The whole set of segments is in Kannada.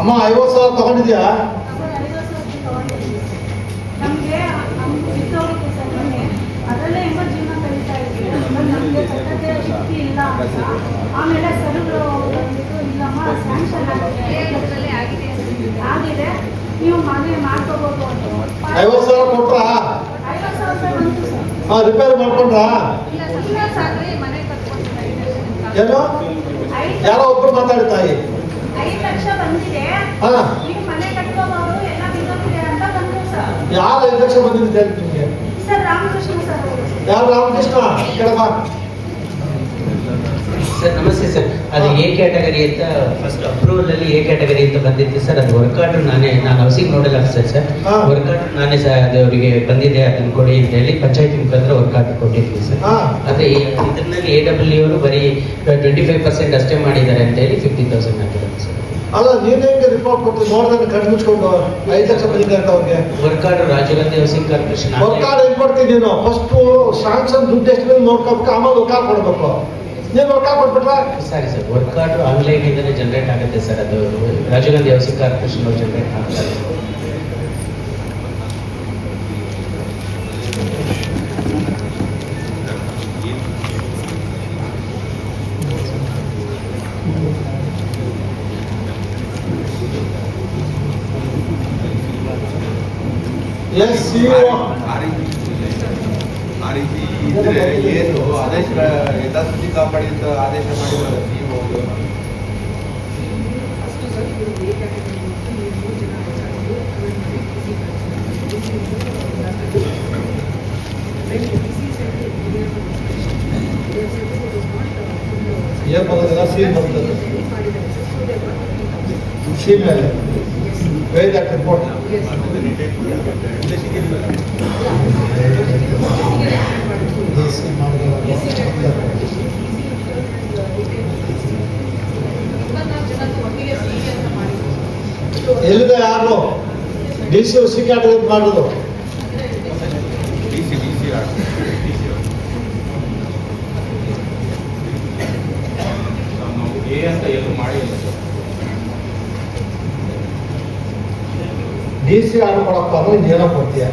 ಅಮ್ಮ ಐವತ್ತು ಸಾವಿರ ತಗೊಂಡಿದ್ಯಾ? ಆಮೇಲೆ ಸರ್ಗಳು ಬಂದ್ಬಿಟ್ಟು ಇಲ್ಲಮ್ಮ ಸ್ಯಾಂಕ್ಷನ್ ಆಗಿದೆ. ಆಗಿದೆ. ನೀವು ಮನೆ ಅಂತ. ಐವತ್ತು ಸಾವಿರ ಕೊಟ್ರಾ? ಐವತ್ತು ಸಾವಿರ ರೂಪಾಯಿ ಬಂತು ಸರ್. ಹಾಂ ರಿಪೇರಿ ಮಾಡ್ಕೊಂಡ್ರಾ? ಏನು? ಯಾರೋ ಒಬ್ರು ಮಾತಾಡಿ ತಾಯಿ ಐದು ಲಕ್ಷ ಬಂದಿದೆ. ಯಾರು ರಾಮಕೃಷ್ಣ ಯಾರು ರಾಮಕೃಷ್ಣ? ಕೆಳಗ ಸರ್ ನಮಸ್ತೆ ಸರ್. ಅದು ಎ ಕ್ಯಾಟಗರಿ ಅಂತ ಫಸ್ಟ್ ಅಪ್ರೂವಲ್ ಅಲ್ಲಿ ಎ ಕ್ಯಾಟಗರಿ ಅಂತ ಬಂದಿತ್ತು ಸರ್. ಅದು ವರ್ಕ್ ಆರ್ಡರ್ ನಾನೇ ನಾನು housing nodal officer sir. Workout work order ನಾನೇ ಸರ್ ಅದು ಅವರಿಗೆ ಬಂದಿದೆ ಅದನ್ನ ಕೊಡಿ ಅಂತ ಹೇಳಿ ಪಂಚಾಯತ್ ಮುಖಾಂತರ ವರ್ಕ್ ಆರ್ಡರ್ ಕೊಟ್ಟಿದ್ವಿ ಸರ್. ಅದೇ ಇದರಲ್ಲಿ ಎ ಡಬ್ಲ್ಯೂ ಅವರು ಬರೀ ಟ್ವೆಂಟಿ ಫೈವ್ ಪರ್ಸೆಂಟ್ ಅಷ್ಟೇ ಮಾಡಿದ್ದಾರೆ ಅಂತ ಹೇಳಿ ಫಿಫ್ಟಿ ತೌಸಂಡ್ ಹಾಕಿದ್ದಾರೆ ಸರ್. ಅಲ್ಲ ನೀವೇ ಹೆಂಗೆ ರಿಪೋರ್ಟ್ ಕೊಟ್ಟು ನೋಡಿದ್ರೆ ಕಣ್ಣು ಮುಚ್ಕೊಂಡು ಐದು ಲಕ್ಷ ಬಂದಿದೆ ಅಂತ ಅವ್ರಿಗೆ. Work order Rajiv Gandhi housing corporation work order ಹೆಂಗ್ ಕೊಡ್ತೀನಿ ನೀನು? ಫಸ್ಟು ಸ್ಯಾಂಕ್ಷನ್ ದುಡ್ಡು ಎಷ್ಟು ಬಂದು ನೋಡ್ಕೋಬೇಕು ಆಮೇಲೆ ವರ್ಕಾರ್ಡ್ ಕೊಡ್ಬೇಕು. ನೀನು ವರ್ಕಾರ್ಡ್ ಕೊಟ್ಬಿಟ್ರೆ ಸರಿ ಸರ್ ವರ್ಕ್ ಆರ್ಡರ್ ಆನ್ಲೈನ್ ಇಂದನೇ ಜನರೇಟ್ ಆಗುತ್ತೆ ಸರ್ ಅದು ರಾಜೀವ್ ಗಾಂಧಿ ಹೌಸಿಂಗ್ ಕಾರ್ಪೊರೇಷನ್ ಅವ್ರು ಜನರೇಟ್ ಮಾಡ್ತಾರೆ. ಎಸ್ ಸಿ ಆ ರೀತಿ ಆ ರೀತಿ ಇದ್ರೆ ಏನು ಆದೇಶ ಯಥಾಸ್ಥಿತಿ ಕಾಪಾಡಿ ಅಂತ ಆದೇಶ ಮಾಡಿದ್ರು ನೀವು ಏನ್ ಬರೋದಿಲ್ಲ ಸಿ ಬರ್ತದೆ ಸಿ ಮೇಲೆ ವೇದ ರಿಪೋರ್ಟ್ ಎಲ್ಲಿದೆ ಯಾರು? ಡಿ ಸಿ ಸಿ ಕ್ಯಾಟಗರಿ ಮಾಡೋದು ಡಿ ಸಿ ಡಿ ಸಿ ನಾವು ಎ ಅಂತ ಎಲ್ಲೂ ಮಾಡಿಲ್ಲ ಸರ್ ಡಿ ಸಿ ಆರ್ಡರ್ ಕೊಡಪ್ಪ ಅಂದ್ರೆ ಏನೋ ಕೊಡ್ತೀಯ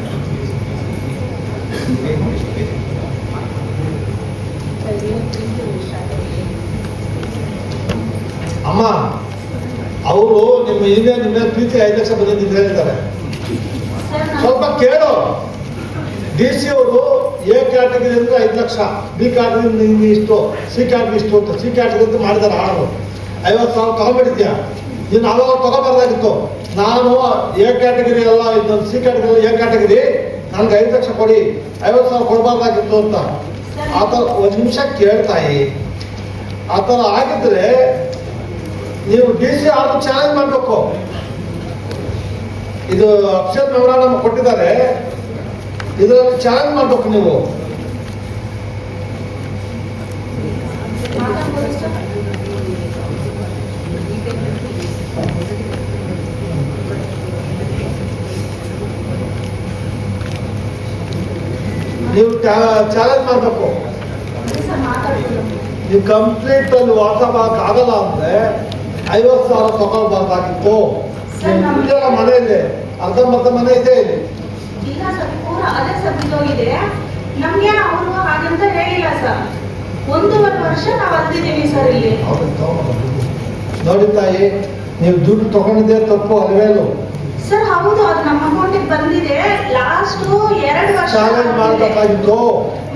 ಅಮ್ಮ, ಅವರು ನಿಮ್ಮ ಹಿಂದೆ ನಿಮ್ಮ ಪ್ರೀತಿ ಐದು ಲಕ್ಷ ಬಂದಿದ್ದು ಹೇಳ್ತಾರೆ. ಸ್ವಲ್ಪ ಕೇಳು. ಡಿ ಸಿ ಅವರು ಎ ಕ್ಯಾಟಗರಿ ಅಂದ್ರೆ ಐದು ಲಕ್ಷ, ಬಿ ಕ್ಯಾಟಗರಿ ಇಷ್ಟು, ಸಿ ಕ್ಯಾಟಗರಿ ಇಷ್ಟು ಅಂತ, ಸಿ ಕ್ಯಾಟಗರಿ ಅಂತ ಮಾಡಿದ್ದಾರೆ ಆಳು ಐವತ್ತು ಸಾವಿರ ತಗೊಂಡ್ಬಿಟ್ಟಿದ್ಯಾ? ನೀನು ಅವಾಗ ತಗೋಬಾರ್ದಾಗಿತ್ತು ನಾನು ಎ ಕ್ಯಾಟಗರಿ ಅಲ್ಲ ಇದೊಂದು ಸಿ ಕ್ಯಾಟಗರಿ ಎ ಕ್ಯಾಟಗರಿ. ನನಗೆ ಐದು ಲಕ್ಷ ಕೊಡಿ, ಐವತ್ತು ಸಾವಿರ ಕೊಡಬಾರ್ದಾಗಿತ್ತು ಅಂತ. ಆ ಥರ ಒಂದು ನಿಮಿಷ ಕೇಳ್ತಾಯಿ. ಆ ಆಗಿದ್ರೆ ನೀವು ಡಿ ಸಿ ಆರ್ಡರ್ ಚಾಲೆಂಜ್ ಮಾಡಬೇಕು. ಇದು ಅಫ್ಸರ್ ಮೆಮೊರಾಂಡಮ್ ಕೊಟ್ಟಿದ್ದಾರೆ. ಇದರಲ್ಲಿ ಚಾಲೆಂಜ್ ಮಾಡಬೇಕು ನೀವು ಮಾತಾಡ್ಬೋದು ಸರ್ ನೀವು ಚಾಲೆಂಜ್ ಮಾಡಬೇಕು. ನೀವು ಕಂಪ್ಲೀಟ್ ಒಂದು ವಾಟ್ಸಪ್ ಆಗಲ್ಲ ಅಂದ್ರೆ ಐವತ್ತು ಸಾವಿರ ತಗೊಳ್ಬಾರ್ದಾಗಿತ್ತು ಇದೆಲ್ಲ ಮನೆ ಇದೆ. ಅರ್ಧಂಬರ್ಧ ಮನೆ ಇದೆ ಇಲ್ಲಿ. ನೋಡಿ ತಾಯಿ ನೀವು ದುಡ್ಡು ತಗೊಂಡಿದ್ದೆ ತಪ್ಪು ಅಲ್ವೇನು ಸರ್ ಹೌದು ಅದು ನಮ್ಮ ಅಮೌಂಟಿಗೆ ಬಂದಿದೆ. ಲಾಸ್ಟ್ ಎರಡು ವರ್ಷ ಚಾಲೆಂಜ್ ಮಾಡಬೇಕಾಗಿತ್ತು.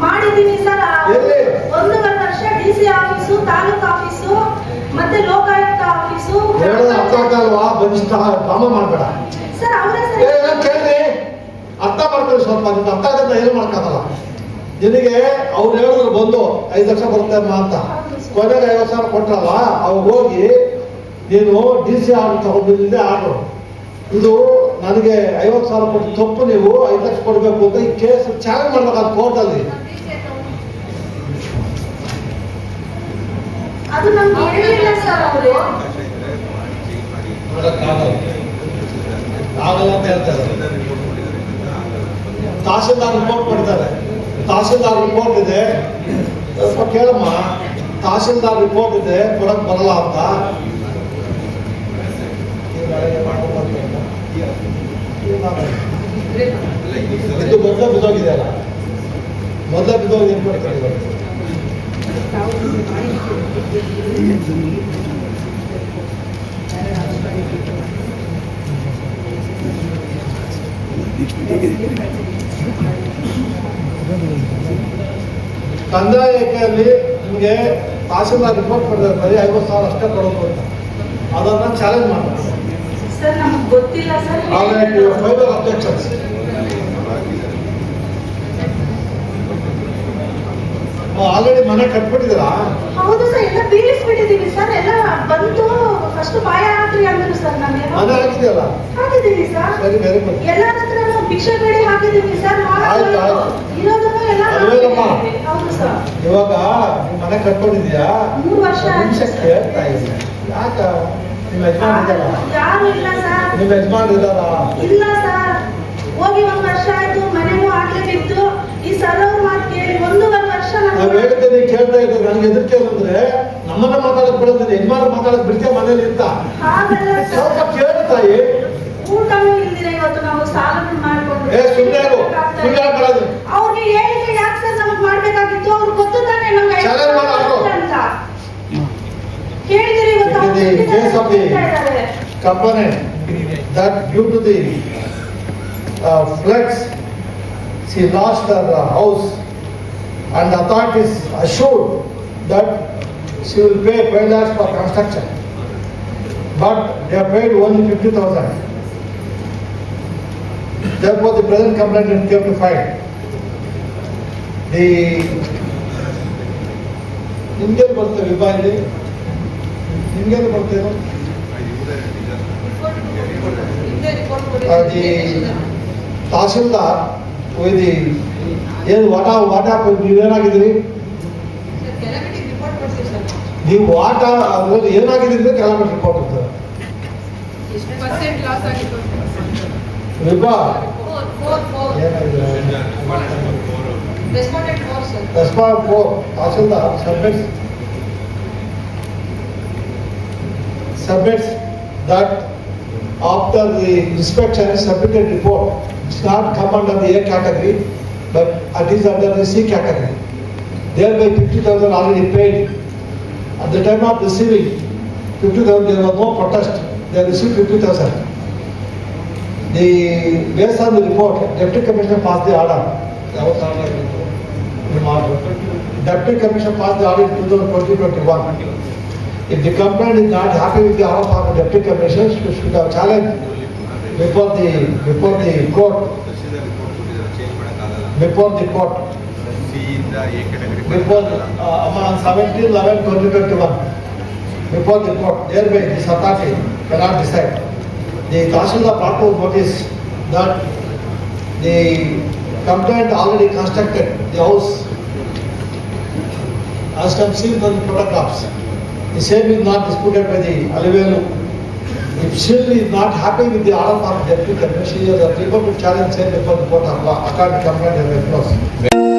ಮಾಡಿದ್ದೀನಿ ಸರ್ ಎಲ್ಲಿ? ಒಂದೂವರೆ ವರ್ಷ D C office taluk office ಮತ್ತೆ ಲೋಕಾಯುಕ್ತ ಆಫೀಸು ಎರಡು ಅರ್ಥ ಆಗಲ್ವಾ ಬನಿಷ್ಠ ಡ್ರಾಮ ಮಾಡಬೇಡ. ಸರ್ ಅವರೇ ಸರ್ ಏನ ಕೇಳ್ರಿ. ಅರ್ಥ ಮಾಡ್ಕೊಳ್ಳಿ ಸ್ವಲ್ಪ ನಿಮ್ಗೆ ಅರ್ಥ ಆಗತ್ತೆ ಏನು ಮಾಡ್ಕೋದಲ್ಲ ನಿನಗೆ ಅವ್ರು ಹೇಳಿದ್ರು ಬಂದು ಐದು ಲಕ್ಷ ಬರುತ್ತೆ ಅಮ್ಮ ಅಂತ. ಕೊನೆಗೆ ಐವತ್ತು ಸಾವಿರ ಕೊಟ್ರಲ್ಲ ಅವ್ರು ಹೋಗಿ ನೀನು ಡಿ ಸಿ ಆರ್ಡರ್ ತಗೊಂಡಿದ್ದೆ ಆರ್ಡರ್ ಇದು ನನಗೆ ಐವತ್ತು ಸಾವಿರ ಕೊಟ್ಟು ತಪ್ಪು ನೀವು ಐದು ಲಕ್ಷ ಕೊಡಬೇಕು ಅಂತ ಈ ಕೇಸ್ ಚಾಲೆಂಜ್ ಮಾಡ್ಬೇಕಾದ ಕೋರ್ಟಲ್ಲಿ. ಆಗಲ್ಲ ಅಂತ ಹೇಳ್ತಾರೆ. ತಹಸೀಲ್ದಾರ್ ರಿಪೋರ್ಟ್ ಕೊಡ್ತಾರೆ. ತಹಶೀಲ್ದಾರ್ ರಿಪೋರ್ಟ್ ಇದೆ. ಸ್ವಲ್ಪ ಕೇಳಮ್ಮ. ತಹಶೀಲ್ದಾರ್ ರಿಪೋರ್ಟ್ ಇದೆ ಕೊಡಕ್ ಬರಲ್ಲ ಅಂತ. ಮೊದಲೇ ಬಿದ್ದೋಗಿ ಏನು ಮಾಡ್ತಾರೆ? ಕಂದಾಯ ಇಲಾಖೆಯಲ್ಲಿ ನಿಮಗೆ ತಹಸೀಲ್ದಾರ್ ರಿಪೋರ್ಟ್ ಕೊಡ್ತಾರೆ ಬರೀ ಐವತ್ತು ಸಾವಿರ ಅಷ್ಟೇ ಕೊಡೋದು ಅಂತ. ಅದನ್ನು ಚಾಲೆಂಜ್ ಮಾಡ್ತಾರೆ. ಸರ್ ನಮ್ಗೆ ಗೊತ್ತಿಲ್ಲ sir. Already fibre objections already ಮನೆ ಕಟ್ಬಿಟ್ಟಿದ್ದೀರಾ? ಹೌದು ಸರ್ ಎಲ್ಲ ಬೀಳಿಸ್ಬಿಟ್ಟಿದ್ದೀವಿ ಸರ್. ಎಲ್ಲ ಬಂತು ಫಸ್ಟ್ ಬಾಯ ಆದ್ರಿ ಅಂದ್ರು ಸರ್ ನಮಗೆ ಮನೆ ಹಾಕಿದೆಯಲ್ಲ ಹಾಕಿದೀವಿ ಸರ್. ಸರಿ ವೆರಿ ಗುಡ್ ಎಲ್ಲರ ಹತ್ರ ಭಿಕ್ಷೆ ಬೇಡಿ ಹಾಕಿದ್ದೀವಿ ಸರ್. ಆಯ್ತು, ಆಯ್ತು. ಇರೋದನ್ನು ಎಲ್ಲ ಹೌದು ಸರ್. ಇವಾಗ ನೀವು ಮನೆ ಕಟ್ಕೊಂಡಿದ್ಯಾ ಮೂರು ವರ್ಷ ನಿಮಿಷ. ಕೇಳ್ತಾ ಇದ್ದೀನಿ. ಯಾಕ? ನಿಮ್ಮ ಯಜಮಾನ್ ಇದ್ದಾರ? ಯಾರು ಇಲ್ಲ ಸರ್. ನಿಮ್ಮ ಯಜಮಾನ್ ಇದ್ದಾರ? ಇಲ್ಲ ಸರ್. ಹೋಗಿ ಒಂದು ವರ್ಷ ಆಯ್ತು ಮನೆಗೂ ಆಗ್ಲೇ ಬಿತ್ತು. ಈ ಸರ್ ಅವ್ರ ಮಾತು ಕೇಳಿ ಒಂದೂವರೆ ವರ್ಷ ನಾವ್ ನಮ್ಗೆ ಹೇಳಿದ್ದೆ ನೀವು ಕೇಳ್ತಾ ಇದ್ದೀವಿ ನನಗೆ ಎದುರ್ಕೆ ಅಂದ್ರೆ ನಮ್ಮನ್ನ ಮಾತಾಡಕ್ ಬಿಡುತ್ತೆ ಹೆಣ್ಮಾರು ಮಾತಾಡಕ್ ಬಿಡ್ತೀಯ ಮನೇಲಿ ಇರ್ತ ಸ್ವಲ್ಪ ಕೇಳ್ತಾಯಿ ದಟ್ ಏ ಸುಮ್ಮನೆ ಸುಮ್ಮನೆ ಮಾಡೋದು ಅವ್ರಿಗೆ ಹೇಳಿಕೆ ಯಾಕೆ ಸರ್ ನಮಗ್ ಮಾಡ್ಬೇಕಾಗಿತ್ತು? ಅವ್ರಿಗೆ ಗೊತ್ತು ತಾನೇ ನಮ್ಗೆ ಚಾಲೆಂಜ್ ಅವ್ರು. ಕೇಳಿದಿರಿ ಇವತ್ತು ಅವ್ರು she lost her house. And the authorities assured that she will pay 5 lakhs for construction. But they have paid only 50,000. Therefore, the present complaint came to file. The Indian birthday revival, Indian birthday, uh, the Tahsildar with the ಏನು ವಾಟ ವಾಟ ನೀವೇನಾಗಿದ್ದೀರಿ ನೀವು ವಾಟ ಅದ್ರಲ್ಲಿ ಏನಾಗಿದ್ದೀರಿ ಕಿಲೋಮೀಟರ್ ರಿಪೋರ್ಟ್ ಇರ್ತದೆ ಪರ್ಸೆಂಟ್ ಲಾಸ್ ಆಗಿತ್ತು ವಿಭಾ ಫೋರ್ ಫೋರ್ ಫೋರ್ ಏನಾಗಿದೆ responded four sir respond four tahsildar submits submits that after the inspection submitted report, it's not come under the A category, but it is under the C category. Thereby fifty thousand already paid. At the time of receiving 50,000, there was no protest. They received 50,000. The, based on the report, Deputy Commissioner passed the order. That was order in March. Deputy Commissioner passed the order in 2020-21. If the complaint is not happy with the order of the Deputy Commissioner, she should have challenged before the, before the court. Before the court. ಸಿಯಿಂದ A category before, uh, on seventeen eleven twenty twenty-one, before the court, thereby this authority cannot decide. The Tahsildar brought to notice that the complaint already constructed the house as can seen from the photographs. The same is not disputed by the Alivelu. If she is not happy with the order of deputy commissioner, she has a legal to challenge same before the court of law, according to complaint and clause.